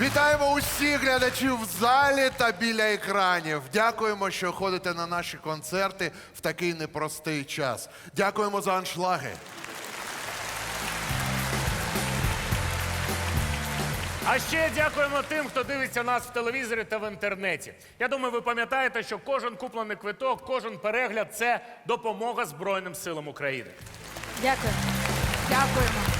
Вітаємо усіх глядачів в залі та біля екранів. Дякуємо, що ходите на наші концерти в такий непростий час. Дякуємо за аншлаги. А ще дякуємо тим, хто дивиться нас в телевізорі та в інтернеті. Я думаю, ви пам'ятаєте, що кожен куплений квиток, кожен перегляд це допомога Збройним силам України. Дякую. Дякуємо.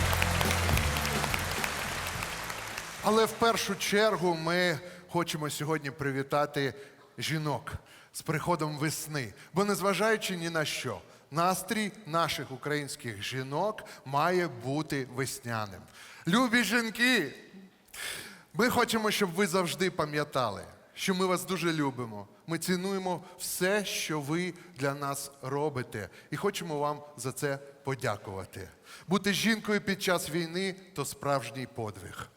Але в першу чергу ми хочемо сьогодні привітати жінок з приходом весни. Бо незважаючи ні на що, настрій наших українських жінок має бути весняним. Любі жінки, ми хочемо, щоб ви завжди пам'ятали, що ми вас дуже любимо. Ми цінуємо все, що ви для нас робите, і хочемо вам за це подякувати. Бути жінкою під час війни то справжній подвиг.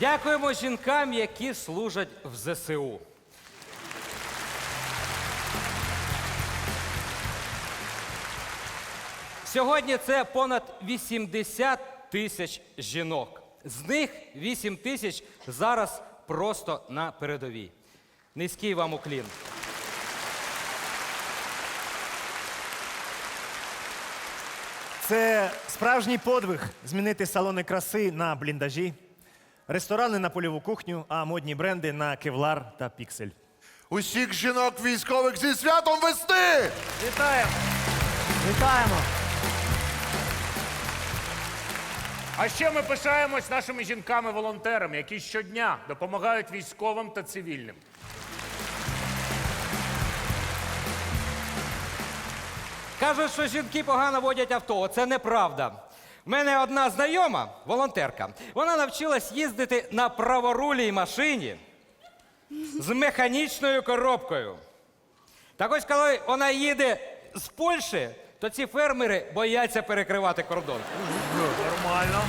Дякуємо жінкам, які служать в ЗСУ. Сьогодні це понад 80 тисяч жінок. З них 8 тисяч зараз просто на передовій. Низький вам уклін. Це справжній подвиг змінити салони краси на бліндажі, ресторани на польову кухню, а модні бренди на кевлар та піксель. Усіх жінок військових зі святом весни! Вітаємо! Вітаємо! А ще ми пишаємось нашими жінками-волонтерами, які щодня допомагають військовим та цивільним. Кажуть, що жінки погано водять авто. Це неправда. У мене одна знайома, волонтерка. Вона навчилась їздити на праворулій машині з механічною коробкою. Так ось, коли вона їде з Польщі, то ці фермери бояться перекривати кордон. Нормально.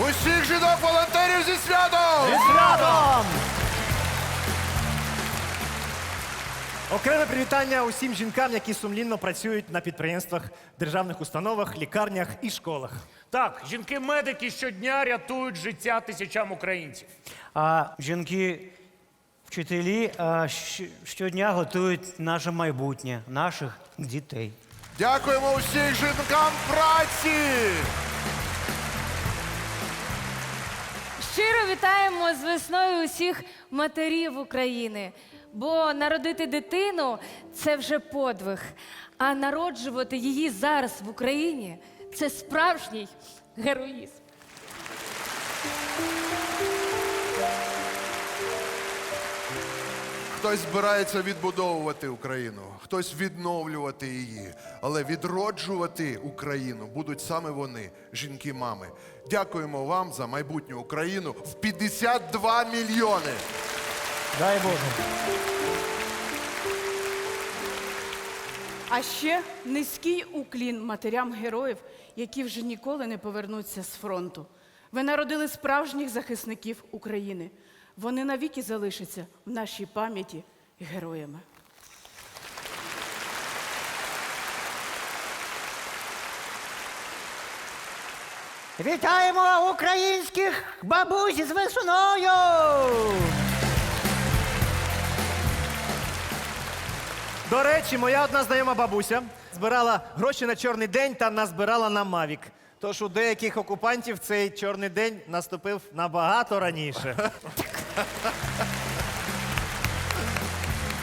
Усіх жінок волонтерів зі святом! Святом! Окреме привітання усім жінкам, які сумлінно працюють на підприємствах, державних установах, лікарнях і школах. Так, жінки-медики щодня рятують життя тисячам українців. А жінки вчителі а, щ- щодня готують наше майбутнє, наших дітей. Дякуємо усіх жінкам праці! Щиро вітаємо з весною усіх матерів України. Бо народити дитину це вже подвиг. А народжувати її зараз в Україні це справжній героїзм. Хтось збирається відбудовувати Україну, хтось відновлювати її, але відроджувати Україну будуть саме вони, жінки-мами. Дякуємо вам за майбутню Україну в 52 мільйони. Дай Боже. А ще низький уклін матерям героїв, які вже ніколи не повернуться з фронту. Ви народили справжніх захисників України. Вони навіки залишаться в нашій пам'яті героями. Вітаємо українських бабусь з весною! До речі, моя одна знайома бабуся збирала гроші на чорний день та назбирала на Мавік. Тож у деяких окупантів цей чорний день наступив набагато раніше.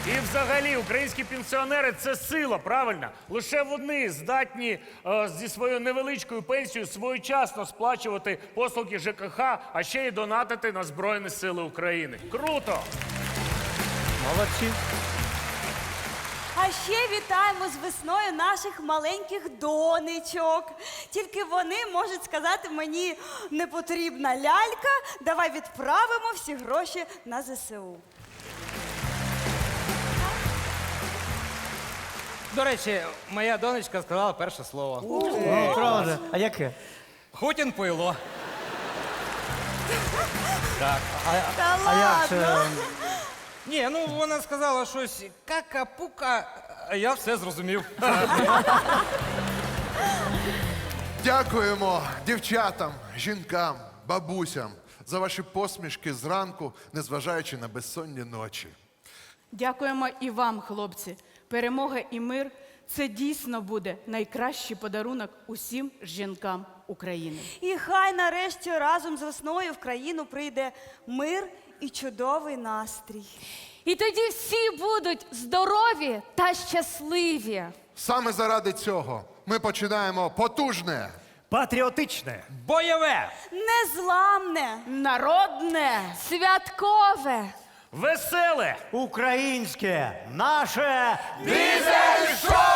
І взагалі українські пенсіонери це сила, правильно? Лише вони здатні е, зі своєю невеличкою пенсією своєчасно сплачувати послуги ЖКХ, а ще й донатити на Збройні Сили України. Круто! Молодці. А ще вітаємо з весною наших маленьких донечок. Тільки вони можуть сказати мені не потрібна лялька. Давай відправимо всі гроші на ЗСУ. До речі, моя донечка сказала перше слово. Ну, правда. А яке? Хутін пило. Та А як це? ладно. Ні, ну вона сказала щось кака-пука, А я все зрозумів. Дякуємо дівчатам, жінкам, бабусям за ваші посмішки зранку, незважаючи на безсонні ночі. Дякуємо і вам, хлопці. Перемога і мир це дійсно буде найкращий подарунок усім жінкам України. І хай нарешті разом з весною в країну прийде мир і чудовий настрій. І тоді всі будуть здорові та щасливі. Саме заради цього ми починаємо потужне. Патріотичне. Бойове! Незламне! Народне! Святкове! Веселе! Українське, наше Дізель-шоу!